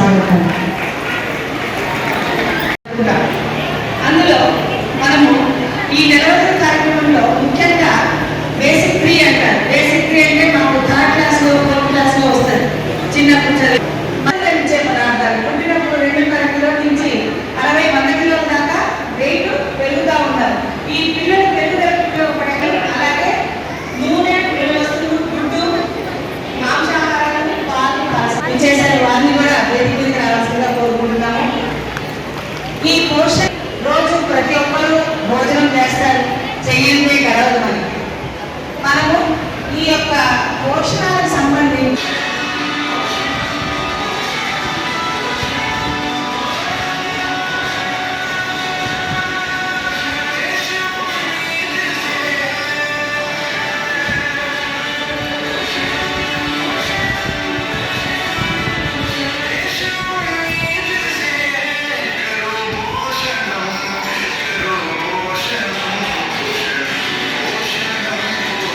స్వాగతం అందులో మనము ఈ నెల కార్యక్రమంలో ముఖ్యంగా బేసిక్ ఫ్రీ అంటారు. బేసిక్ ఫ్రీ అంటే మాకు థర్డ్ క్లాస్లో ఫోర్త్ క్లాస్లో వస్తుంది. చిన్నప్పుడు చదివి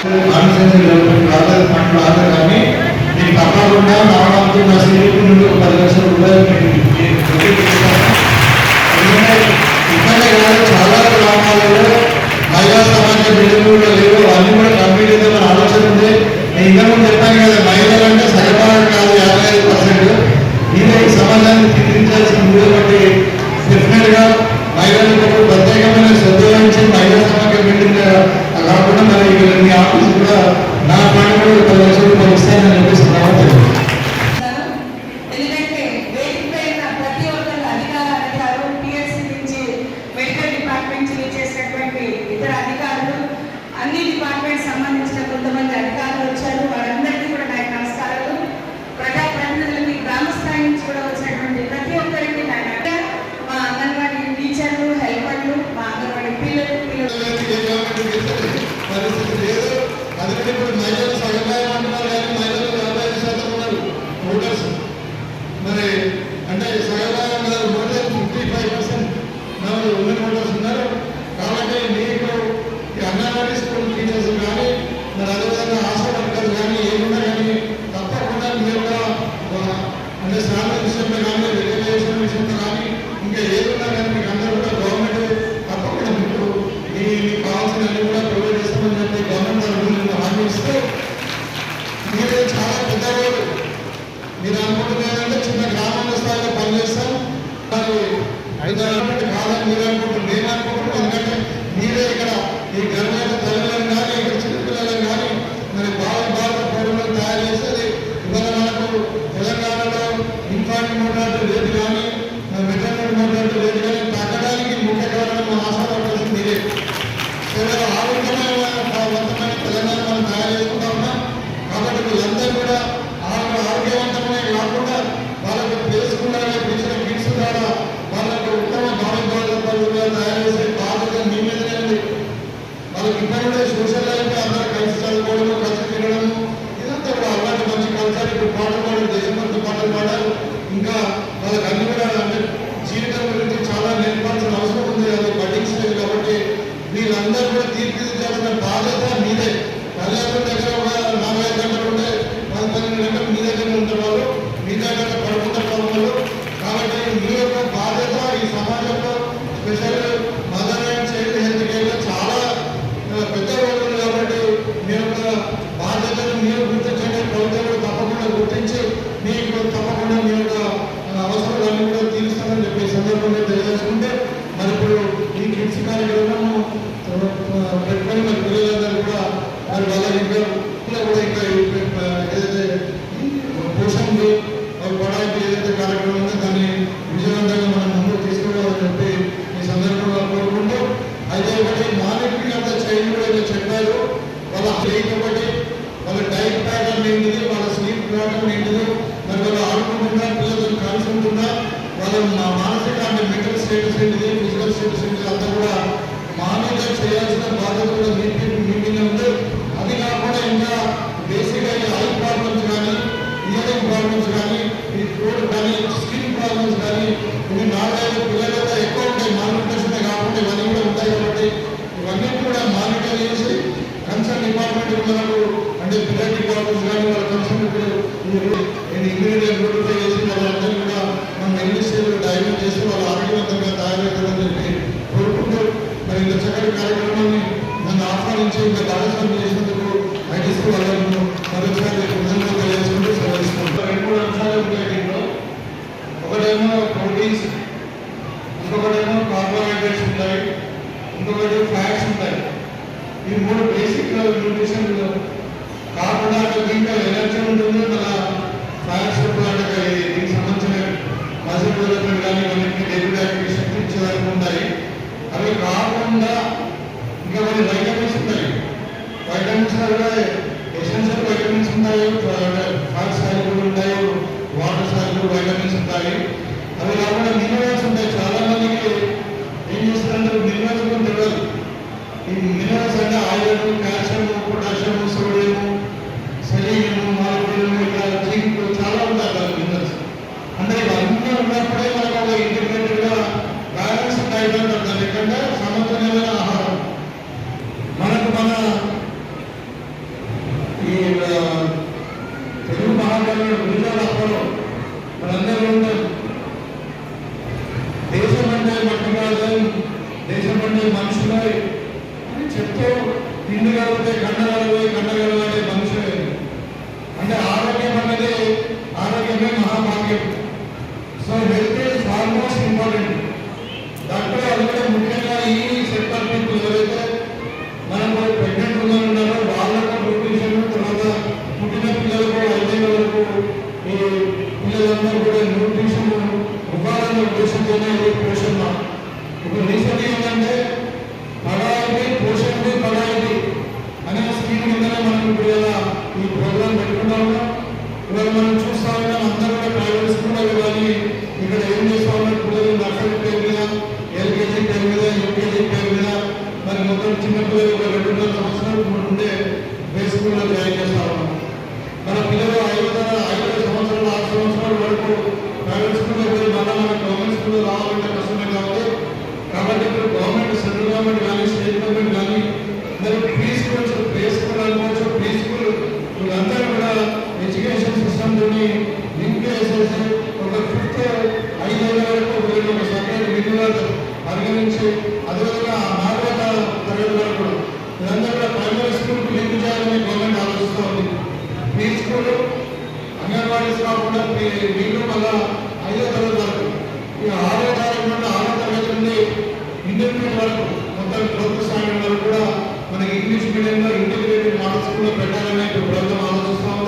కాన్ఫరెన్స్ ఆధార్ ఫండ్లు నేను తప్పకుండా రావడంతో నా స్నేహితుల నుండి ఒక పది లక్షల రూపాయలు ఇక్కడే కాదు చాలా గ్రామాలలో మహిళా సమాజ బిల్డింగ్ కూడా లేవు అన్ని కూడా కంప్లీట్ ఆలోచన ఉంది నేను ఇంకా చెప్పాను కదా మహిళలు అంటే సరిపడ ಐದಾರು special mother and child health కేర్లో చాలా పెద్ద ఉంటుంది కాబట్టి మీరు బాధ్యతను మీరు గుర్తించండి. ప్రభుత్వం తప్పకుండా గుర్తించి మీకు తప్పకుండా మీ యొక్క అవసరాలన్నీ కూడా తీరుస్తామని చెప్పి సందర్భంగా తెలియజేసుకుంటే మరి ఇప్పుడు ఈ కిడ్స్ కార్యక్రమం పెట్టుకొని మరి పిల్లలందరూ కూడా మరి వాళ్ళ ఇంకా మానసిక అంటే మెంటల్ స్టేటస్ ఏంటిది ఫిజికల్ స్టేటస్ ఏంటిది అంతా కూడా మానవులుగా చేయాల్సిన బాధ్యత కూడా మీ మీద ఉంది. అది కాకుండా ఇంకా బేసిక్గా హెల్త్ ప్రాబ్లమ్స్ కానీ ఇయరింగ్ ప్రాబ్లమ్స్ కానీ ఈ రోడ్ కానీ స్కిన్ ప్రాబ్లమ్స్ కానీ ఇవి నాలుగైదు పిల్లలు ఎక్కువ ఉంటాయి. మానిటర్స్ కాకుండా ఇవన్నీ కూడా ఉంటాయి కాబట్టి ఇవన్నీ కూడా మానిటర్ చేసి కన్సర్న్ డిపార్ట్మెంట్ మనకు అంటే పిల్లల డిపార్ట్మెంట్స్ కానీ వాళ్ళ కన్సర్న్ నేను ఇంగ్రీడియంట్ నోటిఫై చేసి వాళ్ళందరూ కూడా మనం ఎన్ని ఇంకొకటేమో కార్బోహైడ్రేట్స్ ఉంటాయి ఇంకొకటి ఫ్యాట్స్ ఉంటాయి. ఈ మూడు బేసిక్ న్యూట్రిషన్ కార్బన్ దీంట్లో ఎనర్జీ ఉంటుంది మన ఫ్యాట్స్ దీనికి సంబంధించిన మజిల్ డెవలప్మెంట్ కానీ మనకి డెలివరీ యాక్టివేషన్ ఇచ్చే వరకు ఉంటాయి. అవి కాకుండా ఇంకా కొన్ని వైటమిన్స్ ఉంటాయి. వైటమిన్స్ కూడా ఎసెన్షియల్ వైటమిన్స్ ఉంటాయి ఫ్యాట్స్ సాయిల్ ఉంటాయి వాటర్ సాయిల్ వైటమిన్స్ ఉంటాయి. అవి కాకుండా మినరల్స్ ఉంటాయి చాలా మందికి ఏం చేస్తారంటే మినరల్స్ కూడా తెలియదు ఈ మినరల్స్ అంటే iron calcium potassium sodium selenium molybdenum ఇట్లా జింక్ చాలా ఉంటాయి మినరల్స్ అంటే ఇవన్నీ ఉన్నప్పుడే మనకు ఒక గవర్నమెంట్ కానీ స్టేట్ గవర్నమెంట్ కానీ మరి ప్రీ స్కూల్స్ ప్లే స్కూల్ అనుకోవచ్చు ప్రీ స్కూల్ వీళ్ళందరూ కూడా ఎడ్యుకేషన్ సిస్టమ్ తోని లింక్ చేసేసి ఒక ఫిఫ్త్ ఐదేళ్ళ వరకు వీళ్ళు ఒక సపరేట్ విధులను పరిగణించి అదేవిధంగా నాలుగో తరగతి వరకు కూడా. వీళ్ళందరూ కూడా ప్రైమరీ స్కూల్కి లింక్ చేయాలని గవర్నమెంట్ ఆలోచిస్తూ ఉంది. ప్రీ స్కూల్ అంగన్వాడీస్ కాకుండా వీళ్ళు మళ్ళా ఐదో తరగతి వరకు. ఈ ఆరో తరగతి నుండి ఆరో తరగతి నుండి ఇంటర్మీడియట్ వరకు మొత్తం ప్రభుత్వ స్థాయి కూడా మనకి ఇంగ్లీష్ మీడియంలో ఇంటిగ్రేటెడ్ మోడల్ కూడా పెట్టాలని ప్రభుత్వం ఆలోచిస్తాము.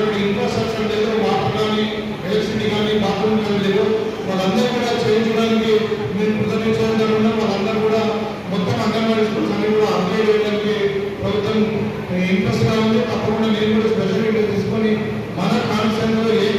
ఉన్నటువంటి ఇన్ఫ్రాస్ట్రక్చర్ లేదు వాటర్ కానీ ఎలక్ట్రిసిటీ కానీ బాత్రూమ్ కానీ లేదు వాళ్ళందరూ కూడా చేయించడానికి మీరు ప్రదర్శించడం జరుగుతుంది వాళ్ళందరూ కూడా మొత్తం అంగన్వాడీ స్కూల్స్ అన్ని కూడా అప్గ్రేడ్ చేయడానికి ప్రభుత్వం ఇంట్రెస్ట్గా ఉంది. తప్పకుండా నేను కూడా స్పెషల్ తీసుకొని మన కాన్సెప్ట్ ఏ